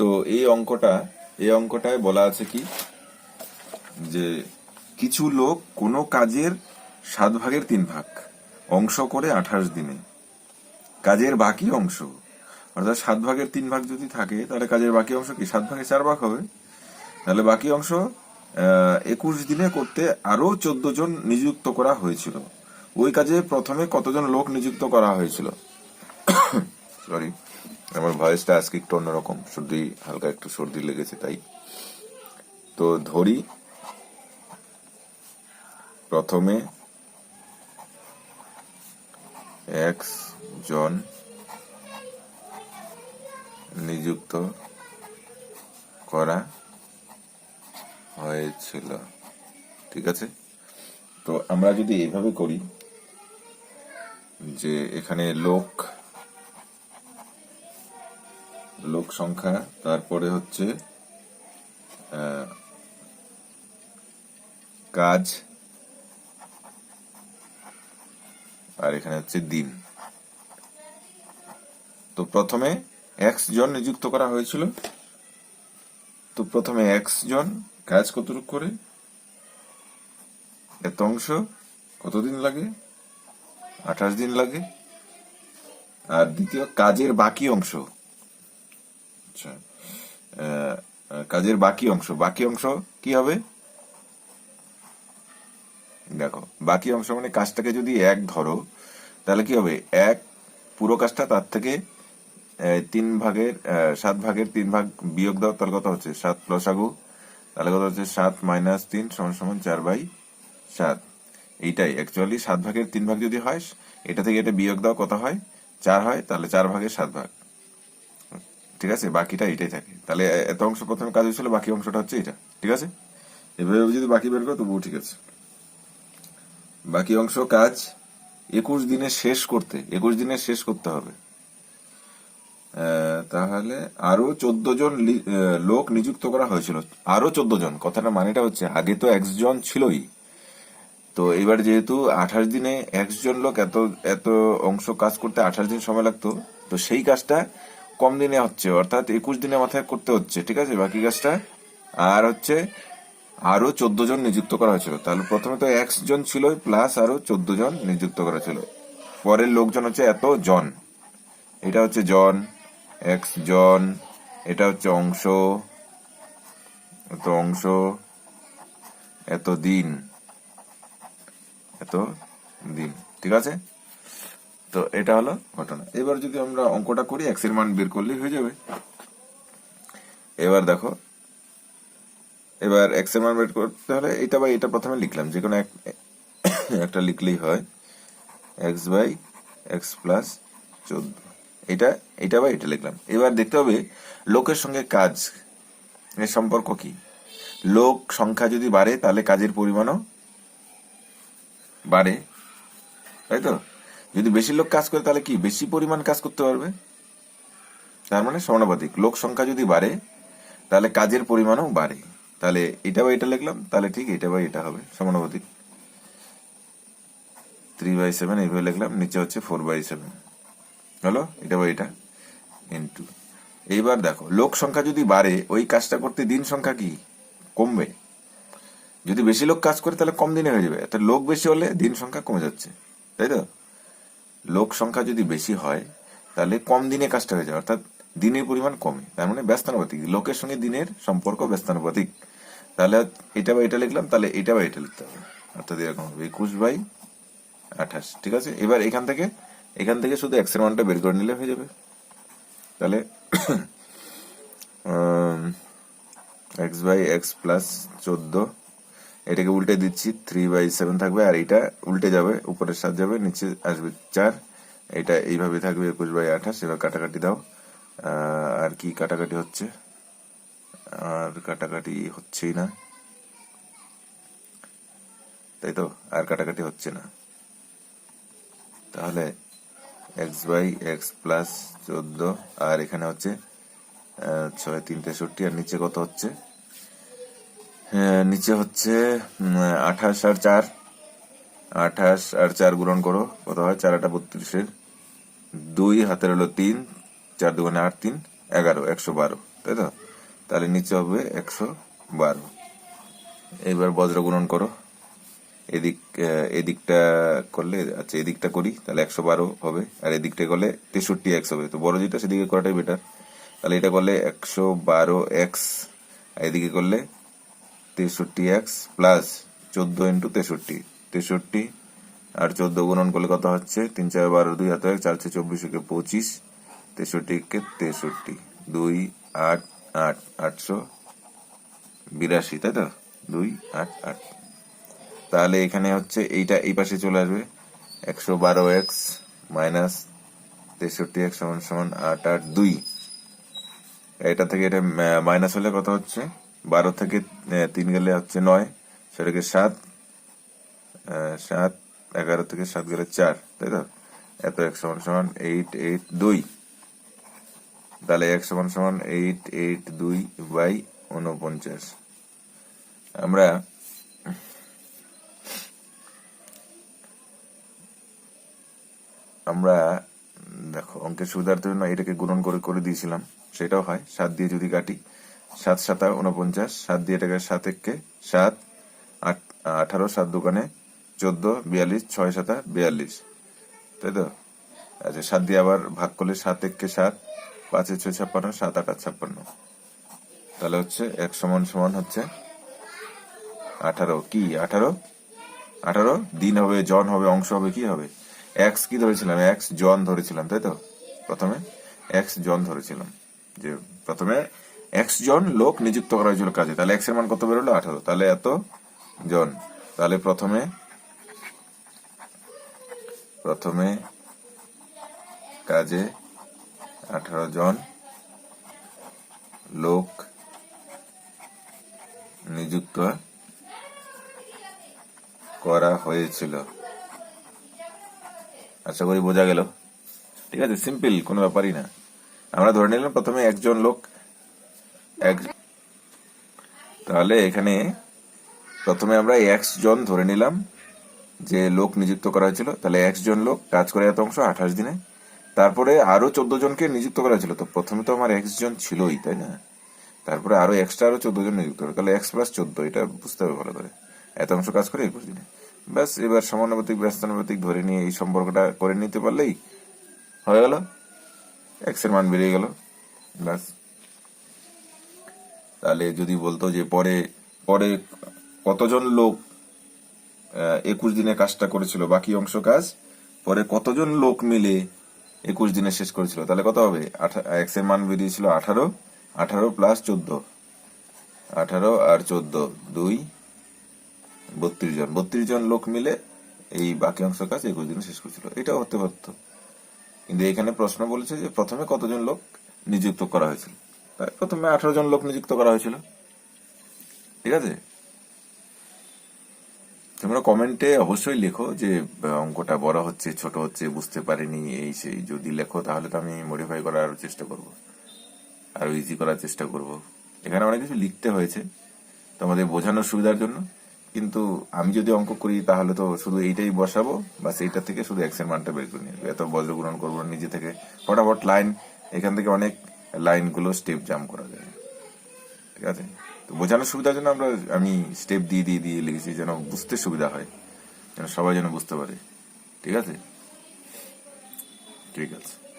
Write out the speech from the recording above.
তো এই অঙ্কটা, এই অঙ্কটায় বলা আছে কি? যে কিছু লোক কোনো কাজের সাত ভাগের তিন ভাগ, অংশ করে আঠাশ দিনে। কাজের বাকি অংশ। অর্থাৎ সাত ভাগের তিন ভাগ যদি থাকে, তাহলে কাজের বাকি অংশ কি? সাত ভাগে চার ভাগ হবে। তাহলে বাকি অংশ একুশ দিনে করতে আরও চোদ্দ জন নিযুক্ত করা হয়েছিল। ওই কাজে প্রথমে কতজন লোক নিযুক্ত করা হয়েছিল? সরি আমার ভয়েসটা আজকে একটু অন্যরকম। সর্দি, হালকা একটু সর্দি লেগেছে, তাই। তো ধরি, প্রথমে এক্স জন নিযুক্ত করা হয়েছিল, ঠিক আছে? তো আমরা যদি এভাবে করি যে এখানে লোক লোক সংখ্যা, তারপরে হচ্ছে কাজ, আর এখানে হচ্ছে দিন। তো প্রথমে এক্স জন নিযুক্ত করা হয়েছিল। তো প্রথমে এক্স জন কাজ কতটুকু করে? এত অংশ কতদিন লাগে? আঠাশ দিন লাগে। আর দ্বিতীয় কাজের বাকি অংশ আচ্ছা কাজের বাকি অংশ। বাকি অংশ কি হবে? দেখো, বাকি অংশ মানে কাজটাকে যদি এক ধরো, তাহলে কি হবে? এক পুরো কাজটা তার থেকে তিন ভাগের সাত ভাগের তিন ভাগ বিয়োগ দাও, তাহলে কত হচ্ছে? সাত প্লাস আগু, তাহলে কত হচ্ছে? সাত মাইনাস তিন সমান সমান চার বাই সাত। এইটাই অ্যাকচুয়ালি সাত ভাগের তিন ভাগ যদি হয়, এটা থেকে এটা বিয়োগ দাও, কত হয়? চার হয়, তাহলে চার ভাগের সাত ভাগ। ঠিক আছে? বাকিটা এটাই থাকে। তাহলে এত অংশ প্রথমে কাজ হয়েছিল, বাকি অংশটা হচ্ছে এটা, ঠিক আছে? এভাবে যদি বাকি বের করো, তবুও ঠিক আছে। বাকি অংশ কাজ একুশ দিনে শেষ করতে, একুশ দিনে শেষ করতে হবে। তাহলে আরও চোদ্দ জন লোক নিযুক্ত করা হয়েছিল। আরও চোদ্দ জন, কথাটা মানেটা হচ্ছে, আগে তো একজন ছিলই। তো এবার যেহেতু আঠাশ দিনে একজন লোক, এত এত অংশ কাজ করতে আঠাশ দিন সময় লাগতো, তো সেই কাজটা কম দিনে হচ্ছে, অর্থাৎ একুশ দিনের মাথায় করতে হচ্ছে, ঠিক আছে? বাকি কাজটা? আর হচ্ছে আরও চোদ্দ জন নিযুক্ত করা হয়েছিল। তাহলে প্রথমে তো এক্স জন ছিল প্লাস আরও চোদ্দ জন নিযুক্ত করা ছিল পরের লোকজন হচ্ছে এত জন। এটা হচ্ছে জন এক্স জন, এটা হচ্ছে অংশ, এত অংশ, এত দিন এত দিন, ঠিক আছে? তো এটা হলো ঘটনা। এবার যদি আমরা অঙ্কটা করি এক্সের মান বের করলেই হয়ে যাবে। এবার দেখো, এবার এক্সের মান বের করতে হলে এটা বা এটা প্রথমে লিখলাম, যে কোনো এক- একটা লিখলেই হয়। এক্স বাই এক্স প্লাস চোদ্দ। এটা এটা বা এটা লিখলাম। এবার দেখতে হবে, লোকের সঙ্গে কাজ এর সম্পর্ক কি? লোক সংখ্যা যদি বাড়ে, তাহলে কাজের পরিমাণও বাড়ে। তাই তো? যদি বেশি লোক কাজ করে, তাহলে কি বেশি পরিমাণ কাজ করতে পারবে? তার মানে সমানুপাতিক। লোক সংখ্যা যদি বাড়ে, তাহলে কাজের পরিমাণও বাড়ে। তাহলে এটা বা এটা লিখলাম, তাহলে ঠিক এটা বা এটা হবে, সমানুপাতিক। থ্রি বাই সেভেন এইভাবে লিখলাম, নিচে হচ্ছে ফোর বাই সেভেন হলো? এটা বা এটা ইন্টু এইবার দেখো, লোক সংখ্যা যদি বাড়ে, ওই কাজটা করতে দিন সংখ্যা কি? কমবে। যদি বেশি লোক কাজ করে, তাহলে কম দিনে হয়ে যাবে। লোক বেশি হলে দিন সংখ্যা কমে যাচ্ছে। তাই তো? লোক সংখ্যা যদি বেশি হয়, তাহলে কম দিনে কাজটা হয়ে যায়, অর্থাৎ দিনের পরিমাণ কমে। তার মানে ব্যস্তানুপাতিক। লোকের সঙ্গে দিনের সম্পর্ক ব্যস্তানুপাতিক। তাহলে এটা বা এটা লিখলাম, তাহলে এটা বা এটা লিখতে হবে। অর্থাৎ এরকম হবে। একুশ বাই আঠাশ, ঠিক আছে? এবার এখান থেকে এখান থেকে শুধু এক্সের মানটা বের করে নিলে হয়ে যাবে। তাহলে এক্স বাই এক্স প্লাস চোদ্দ এটাকে উল্টে দিচ্ছি থ্রি বাই সেভেন থাকবে, আর এটা উল্টে যাবে, উপরের সাত যাবে, নিচে আসবে চার। এটা এইভাবে থাকবে একুশ বাই আঠাশ, এবার কাটাকাটি দাও। আর কি কাটাকাটি হচ্ছে? আর কাটাকাটি হচ্ছেই না। তাই তো? আর কাটাকাটি হচ্ছে না। তাহলে এক্স বাই এক্স প্লাস চোদ্দ, আর এখানে হচ্ছে ছয়, তিন, তেষট্টি, আর নিচে কত হচ্ছে? নিচে হচ্ছে আঠাশ আর চার। আঠাশ আর চার গুণন করো, কত হয়? চার আটা বত্রিশের। দুই হাতের হলো তিন, চার দুগুণে আট, তিন, এগারো, একশো বারো, তাই তো? তাহলে নিচে হবে একশো বারো। এবার বজ্র গুণন করো। এদিক এদিকটা করলে আচ্ছা এদিকটা করি, তাহলে একশো বারো হবে। আর এদিকটা করলে তেষট্টি এক্স হবে। তো বড় যেটা, সেদিকে করাটাই বেটার তাহলে এটা করলে একশো বারো এক্স। আর এদিকে করলে তেষট্টি এক্স প্লাস চোদ্দ ইন্টু তেষট্টি। তেষট্টি আর চোদ্দ গুণন করলে কত হচ্ছে? তিন চার বারো দুই হাতে এক, চার ছয় চব্বিশ একে পঁচিশ। তেষট্টি কে তেষট্টি। দুই, আট আট, আটশো বিরাশি, তাই তো? দুই, আট আট। তাহলে এখানে হচ্ছে এইটা এই পাশে চলে আসবে। একশো বারো এক্স মাইনাস তেষট্টি এক্স সমান সমান আট আট, দুই। এটা থেকে এটা মাইনাস হলে কত হচ্ছে? বারো থেকে তিন গেলে হচ্ছে নয়, সেটাকে সাত সাত, এগারো থেকে সাত গেলে চার, তাই তো? এত এক সমান সমান এইট এইট দুই। তাহলে এক সমান সমান এইট এইট দুই বাই উনপঞ্চাশ আমরা আমরা, দেখো, অঙ্কের সুবিধার জন্য এটাকে গুণন করে করে দিয়েছিলাম। সেটাও হয়, সাত দিয়ে যদি কাটি সাত সাতা উনপঞ্চাশ সাত দিয়ে এটাকে সাত এককে সাত আঠারো, সাত দোকানে, চোদ্দ, বিয়াল্লিশ, ছয় সাতা, বিয়াল্লিশ। তাই তো? আচ্ছা সাত দিয়ে আবার ভাগ করলে সাত এককে সাত, পাঁচে ছয় ছাপ্পান্ন, সাত আট ছাপ্পান্ন। তাহলে হচ্ছে এক সমান সমান হচ্ছে আঠারো। কি? আঠারো? আঠারো? দিন হবে, জন হবে, অংশ হবে, কি হবে? এক্স কি ধরেছিলাম? এক্স জন ধরেছিলাম, তাই তো? প্রথমে এক্স জন ধরেছিলাম। যে প্রথমে এক্স জন লোক নিযুক্ত করা হয়েছিল কাজে। তাহলে এক্সের মান কত বেরোলো? আঠারো। তাহলে এত জন। তাহলে প্রথমে প্রথমে কাজে আঠারো জন লোক নিযুক্ত করা হয়েছিল। আশা করি বোঝা গেল। ঠিক আছে? সিম্পল কোনো ব্যাপারই না। আমরা ধরে নিলাম প্রথমে একজন লোক তাহলে এখানে প্রথমে আমরা এক্স জন ধরে নিলাম, যে লোক নিযুক্ত করা হয়েছিল। তাহলে এক্স জন লোক কাজ করে এত অংশ আঠাশ দিনে। তারপরে আরও চোদ্দ জনকে নিযুক্ত করা হয়েছিল। তো প্রথমে তো আমার এক্স জন ছিলই, তাই না? তারপরে আরও এক্সট্রা আরও চোদ্দ জন নিযুক্ত করে। তাহলে এক্স প্লাস চোদ্দ, এটা বুঝতে হবে ভালো করে। এত অংশ কাজ করে একুশ দিনে। ব্যাস, এবার সমানুপাতিক, ব্যস্তানুপাতিক ধরে নিয়ে এই সম্পর্কটা করে নিতে পারলেই হয়ে গেল। এক্সের মান বেরিয়ে গেল। ব্যাস। তাহলে যদি বলতো যে পরে পরে কতজন লোক একুশ দিনে কাজটা করেছিল? বাকি অংশ কাজ পরে কতজন লোক মিলে একুশ দিনে শেষ করেছিল? তাহলে কত হবে? এক্স মান বেরিয়েছিল আঠারো। আঠারো প্লাস চোদ্দ। আঠারো আর চোদ্দ, দুই, বত্রিশ জন। বত্রিশ জন লোক মিলে এই বাকি অংশ কাজ একুশ দিনে শেষ করেছিল। এটাও হতে পারত। কিন্তু এখানে প্রশ্ন বলেছে যে প্রথমে কতজন লোক নিযুক্ত করা হয়েছিল? প্রথমে আঠারো জন লোক নিযুক্ত করা হয়েছিল। ঠিক আছে? তোমরা কমেন্টে অবশ্যই লেখো যে অঙ্কটা বড় হচ্ছে, ছোট হচ্ছে, বুঝতে পারিনি, এই সেই, যদি লেখো তাহলে তো আমি মডিফাই করার চেষ্টা করব। আরও ইজি করার চেষ্টা করব। এখানে অনেক কিছু লিখতে হয়েছে তোমাদের বোঝানোর সুবিধার জন্য। কিন্তু আমি যদি অঙ্ক করি তাহলে তো শুধু এইটাই বসাবো বা এইটা থেকে শুধু এক্সের মানটা বের করে নিয়ে এত বজ্র গুণন করব নিজে থেকে। ফটাফট লাইন এখান থেকে অনেক লাইনগুলো স্টেপ জাম করা যায়। ঠিক আছে? তো বোঝানোর সুবিধার জন্য আমরা, আমি স্টেপ দিয়ে দিয়ে দিয়ে লিখেছি যেন বুঝতে সুবিধা হয়, যেন সবাই যেন বুঝতে পারে। ঠিক আছে? ঠিক আছে।